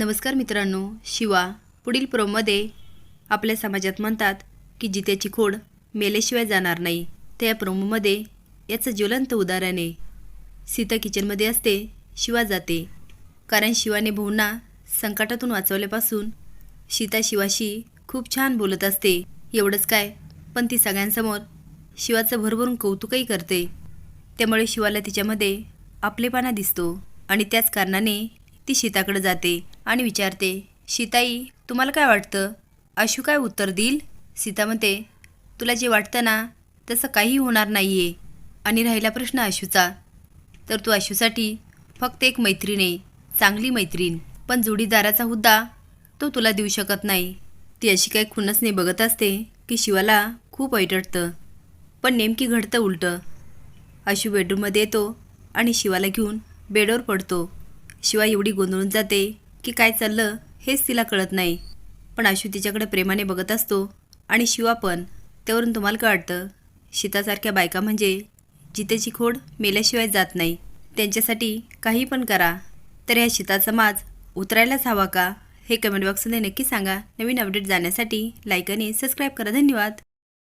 नमस्कार मित्रांनो शिवा पुढील प्रोमध्ये आपल्या समाजात म्हणतात की जित्याची खोड मेल्याशिवाय जाणार नाही. तर या प्रोमोमध्ये याचं ज्वलंत उदाहरण आहे. सीता किचनमध्ये असते शिवा जाते. कारण शिवाने भाऊंना संकटातून वाचवल्यापासून सीता शिवाशी खूप छान बोलत असते. एवढंच काय पण ती सगळ्यांसमोर शिवाचं भरभरून कौतुकही करते. त्यामुळे शिवाला तिच्यामध्ये आपलेपणा दिसतो आणि त्याच कारणाने ती शीताकडे जाते आणि विचारते शीताई तुम्हाला काय वाटतं? आशू काय उत्तर देईल? सीता म्हणते तुला जे वाटतं ना तसं काही होणार नाही आहे आणि राहिला प्रश्न आशूचा तर तू आशूसाठी फक्त एक मैत्रीण आहे चांगली मैत्रीण. पण जोडीदाराचा हुद्दा तो तुला देऊ शकत नाही. ती अशी काही नाही बघत असते की शिवाला खूप वाईट पण नेमकी घडतं उलटं. आशू बेडरूममध्ये येतो आणि शिवाला घेऊन बेडवर पडतो. शिवा एवढी गोंधळून जाते की काय चाललं हेच तिला कळत नाही. पण आशू तिच्याकडे प्रेमाने बघत असतो आणि शिवा पण त्यावरून तुम्हाला कळतं. शीतासारख्या बायका म्हणजे जितेची खोड मेल्याशिवाय जात नाही. त्यांच्यासाठी काही पण करा. तर ह्या शीताचा माज उतरायलाच हवा का? हे कमेंट बॉक्समध्ये नक्की सांगा. नवीन अपडेट जाण्यासाठी लाईक आणि सबस्क्राईब करा. धन्यवाद.